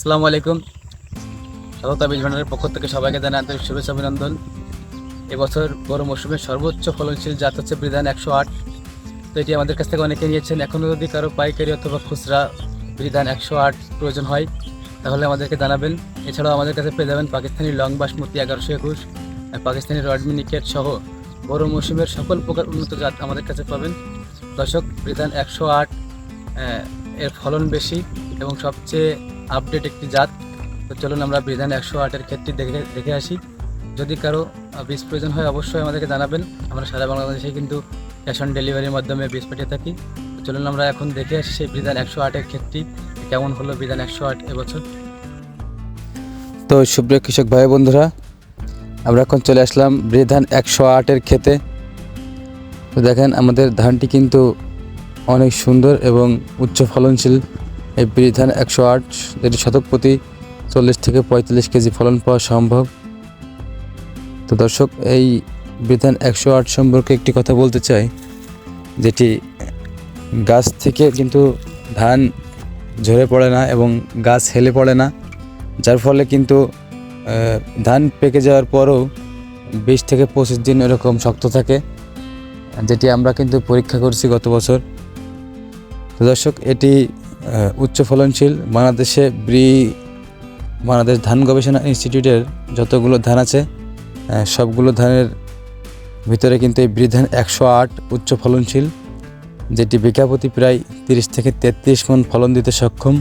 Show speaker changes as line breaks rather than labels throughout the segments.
আসসালামু আলাইকুম। সততা বীজ ভান্ডারের পক্ষ থেকে সবাইকে জানাই আন্তরিক শুভেচ্ছা, অভিনন্দন। এবছর বড় মৌসুমের সর্বোচ্চ ফলনশীল জাত হচ্ছে বিধান একশো আট। তো এটি আমাদের কাছ থেকে অনেকে নিয়েছেন এখনও যদি কারও পাইকারি অথবা খুচরা বিধান একশো আট প্রয়োজন হয়, তাহলে আমাদেরকে জানাবেন। এছাড়াও আমাদের কাছে পেয়ে যাবেন পাকিস্তানি লং বাসমতি এগারোশো একুশ পাকিস্তানি রডমিনিকেট সহ বড় মৌসুমের সকল প্রকার উন্নত জাত আমাদের কাছে পাবেন। দর্শক, বিধান একশো আট এর ফলন বেশি এবং সবচেয়ে আপডেট একটি জাত, তো চলুন আমরা বিধান একশো আটের ক্ষেত্রে দেখে দেখে আসি। যদি কারও বীজ প্রয়োজন হয় অবশ্যই আমাদেরকে জানাবেন। আমরা সারা বাংলাদেশে কিন্তু ক্যাশ অন ডেলিভারির মাধ্যমে বীজ পাঠিয়ে থাকি। তো চলুন আমরা এখন দেখে আসি সেই বিধান একশো আটের ক্ষেত্রে কেমন হলো বিধান একশো আট এবছর। তো সুপ্রিয় কৃষক ভাই বন্ধুরা, আমরা এখন চলে আসলাম বৃধান একশো আটের ক্ষেতে। তো দেখেন আমাদের ধানটি কিন্তু অনেক সুন্দর এবং উচ্চ ফলনশীল। এই বৃধান একশো আট, যেটি শতক প্রতি চল্লিশ থেকে পঁয়তাল্লিশ কেজি ফলন পাওয়া সম্ভব। তো দর্শক, এই বিধান একশো আট সম্পর্কে একটি কথা বলতে চাই, যেটি গাছ থেকে কিন্তু ধান ঝরে পড়ে না এবং গাছ হেলে পড়ে না। যার ফলে কিন্তু ধান পেকে যাওয়ার পরও বিশ থেকে পঁচিশ দিন এরকম শক্ত থাকে, যেটি আমরা কিন্তু পরীক্ষা করছি গত বছর। তো দর্শক, এটি উচ্চ ফলনশীল বাংলাদেশে ব্রি, বাংলাদেশ ধান গবেষণা ইনস্টিটিউটের যতগুলো ধান আছে সবগুলো ধানের ভিতরে কিন্তু এই ব্রি ধান একশো আট উচ্চ ফলনশীল, যেটি বিঘাপতি প্রায় তিরিশ থেকে তেত্রিশ মন ফলন দিতে সক্ষম।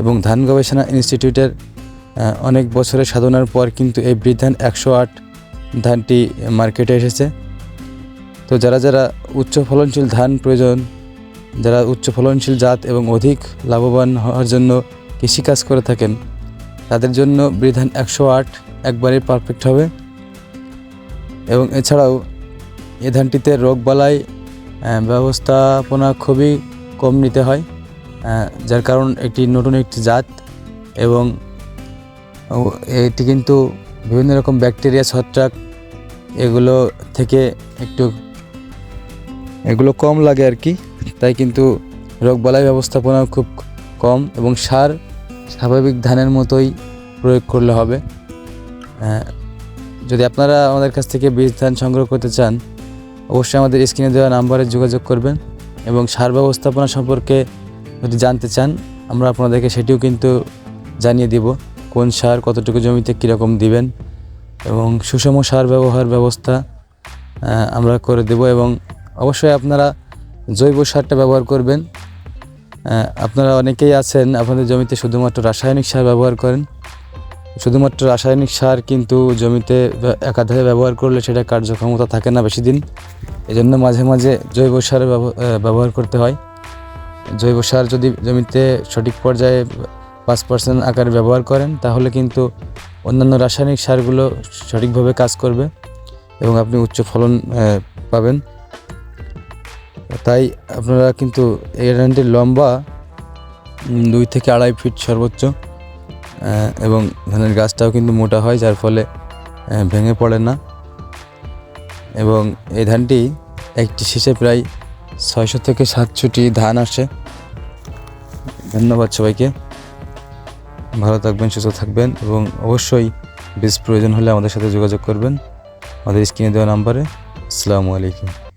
এবং ধান গবেষণা ইনস্টিটিউটের অনেক বছরের সাধনার পর কিন্তু এই বৃদ্ধান একশো আট ধানটি মার্কেটে এসেছে। তো যারা যারা উচ্চ ফলনশীল ধান প্রয়োজন যারা উচ্চ ফলনশীল জাত এবং অধিক লাভবান হওয়ার জন্য কৃষিকাজ করে থাকেন, তাদের জন্য বৃধান একশো আট একবারে পারফেক্ট হবে। এবং এছাড়াও এ ধানটিতে রোগবালাই ব্যবস্থাপনা খুবই কম নিতে হয় যার কারণ একটি নতুন একটি জাত এবং এটি কিন্তু বিভিন্ন রকম ব্যাকটেরিয়া, ছত্রাক এগুলো থেকে একটু এগুলো কম লাগে আর কি। তাই কিন্তু রোগবালাই ব্যবস্থাপনা খুব কম এবং সার স্বাভাবিক ধানের মতোই প্রয়োগ করলে হবে। যদি আপনারা আমাদের কাছ থেকে বীজ ধান সংগ্রহ করতে চান, অবশ্যই আমাদের স্ক্রিনে দেওয়া নাম্বারে যোগাযোগ করবেন এবং সার ব্যবস্থাপনা সম্পর্কে যদি জানতে চান, আমরা আপনাদেরকে সেটিও কিন্তু জানিয়ে দিব, কোন সার কতটুকু জমিতে কীরকম দিবেন এবং সুষম সার ব্যবহার ব্যবস্থা আমরা করে দেব এবং অবশ্যই আপনারা জৈব সারটা ব্যবহার করবেন। আপনারা অনেকেই আছেন, আপনাদের জমিতে শুধুমাত্র রাসায়নিক সার ব্যবহার করেন। শুধুমাত্র রাসায়নিক সার কিন্তু জমিতে একাধারে ব্যবহার করলে সেটা কার্যক্ষমতা থাকে না বেশি দিন। এজন্য মাঝে মাঝে জৈব সার ব্যবহার করতে হয়। জৈব সার যদি জমিতে সঠিক পর্যায়ে পাঁচ পার্সেন্ট আকারে ব্যবহার করেন, তাহলে কিন্তু অন্যান্য রাসায়নিক সারগুলো সঠিকভাবে কাজ করবে এবং আপনি উচ্চ ফলন পাবেন। তাই আপনারা কিন্তু এই ধানটির লম্বা দুই থেকে আড়াই ফিট সর্বোচ্চ এবং ধানের গাছটাও কিন্তু মোটা হয়, যার ফলে ভেঙে পড়ে না। এবং এই ধানটি একটি শীষে প্রায় ছয়শো থেকে সাতশোটি ধান আসে। ধন্যবাদ সবাইকে। ভালো থাকবেন, সুস্থ থাকবেন, এবং অবশ্যই বীজ প্রয়োজন হলে আমাদের সাথে যোগাযোগ করবেন। আমাদের স্ক্রিনে দেওয়া নাম্বারে। আসসালামু আলাইকুম।